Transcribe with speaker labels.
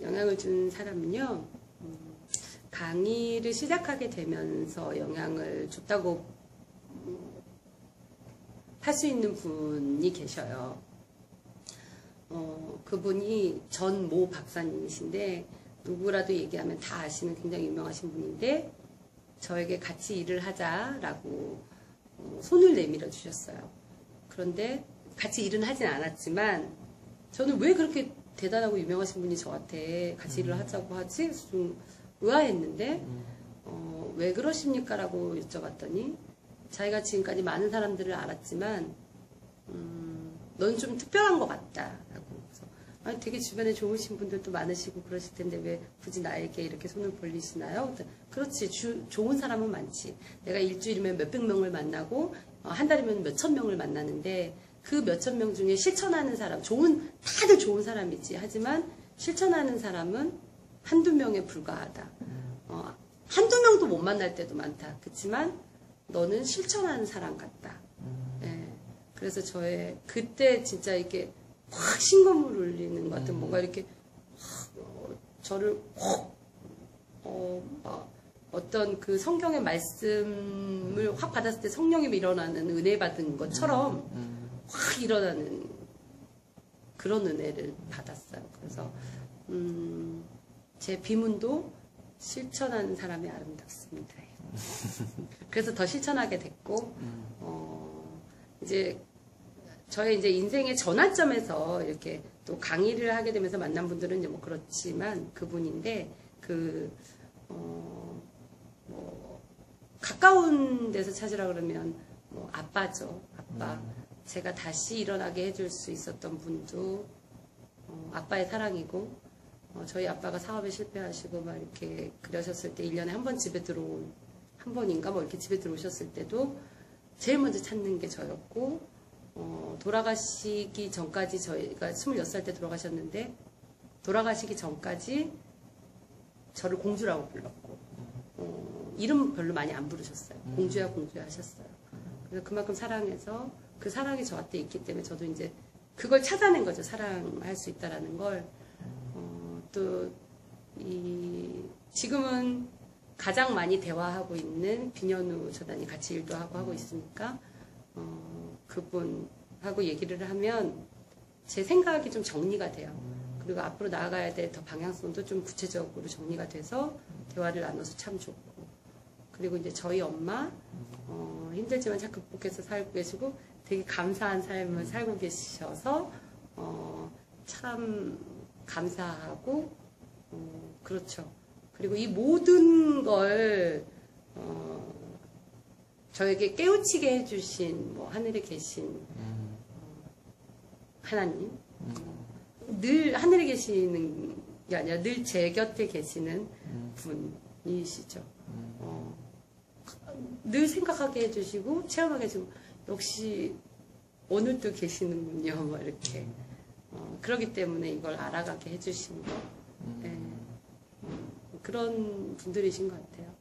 Speaker 1: 영향을 준 사람은요, 음, 강의를 시작하게 되면서 영향을 줬다고 할수 있는 분이 계셔요. 어, 그분이 전 모 박사님이신데, 누구라도 얘기하면 다 아시는 굉장히 유명하신 분인데, 저에게 같이 일을 하자라고 어, 손을 내밀어 주셨어요. 그런데 같이 일은 하진 않았지만, 저는 왜 그렇게 대단하고 유명하신 분이 저한테 같이 일을 하자고 하지? 그래서 좀 의아했는데, 어, 왜 그러십니까? 라고 여쭤봤더니, 자기가 지금까지 많은 사람들을 알았지만, 음, 넌 좀 특별한 것 같다. 라고. 그래서, 아니, 되게 주변에 좋으신 분들도 많으시고 그러실 텐데 왜 굳이 나에게 이렇게 손을 벌리시나요? 그렇지. 주- 좋은 사람은 많지. 내가 일주일이면 몇백 명을 만나고, 어, 한 달이면 몇천 명을 만나는데, 그 몇천 명 중에 실천하는 사람, 좋은, 다들 좋은 사람이지. 하지만 실천하는 사람은 한두 명에 불과하다. 어, 한두 명도 못 만날 때도 많다. 그렇지만 너는 실천하는 사람 같다. 예. 그래서 저의 그때 진짜 이렇게 확 신검을 울리는 것 같은 뭔가 이렇게 확, 어, 저를 확 어, 막 어떤 그 성경의 말씀을 확 받았을 때 성령이 일어나는 은혜 받은 것처럼 확 일어나는 그런 은혜를 받았어요. 그래서 음, 제 비문도 실천하는 사람이 아름답습니다. 그래서 더 실천하게 됐고 어, 이제 저의 이제 인생의 전환점에서 이렇게 또 강의를 하게 되면서 만난 분들은 이제 뭐 그렇지만 그분인데 그 어, 뭐 가까운 데서 찾으라 그러면 뭐 아빠죠 아빠 제가 다시 일어나게 해줄 수 있었던 분도 어, 아빠의 사랑이고 어, 저희 아빠가 사업에 실패하시고 막 이렇게 그러셨을 때 1년에 한 번 집에 들어온 한 번인가 뭐 이렇게 집에 들어오셨을 때도 제일 먼저 찾는 게 저였고 어, 돌아가시기 전까지 저희가 26살 때 돌아가셨는데 돌아가시기 전까지 저를 공주라고 불렀고 어, 이름 별로 많이 안 부르셨어요. 공주야 공주야 하셨어요. 그래서 그만큼 사랑해서 그 사랑이 저한테 있기 때문에 저도 이제 그걸 찾아낸 거죠. 사랑할 수 있다라는 걸. 어, 또, 이, 지금은 가장 많이 대화하고 있는 비년우 저단이 같이 일도 하고 하고 있으니까, 어, 그분하고 얘기를 하면 제 생각이 좀 정리가 돼요. 그리고 앞으로 나아가야 될 더 방향성도 좀 구체적으로 정리가 돼서 대화를 나눠서 참 좋고. 그리고 이제 저희 엄마, 어, 힘들지만 잘 극복해서 살고 계시고 되게 감사한 삶을 살고 계셔서, 어, 참 감사하고, 어, 그렇죠. 그리고 이 모든 걸, 어, 저에게 깨우치게 해주신, 뭐, 하늘에 계신, 어, 하나님. 어, 늘 하늘에 계시는 게 아니라 늘 제 곁에 계시는 분이시죠. 어, 늘 생각하게 해주시고, 체험하게 해주고, 역시 오늘도 계시는군요. 뭐, 이렇게. 어, 그러기 때문에 이걸 알아가게 해주신 거. 예. 어, 그런 분들이신 것 같아요.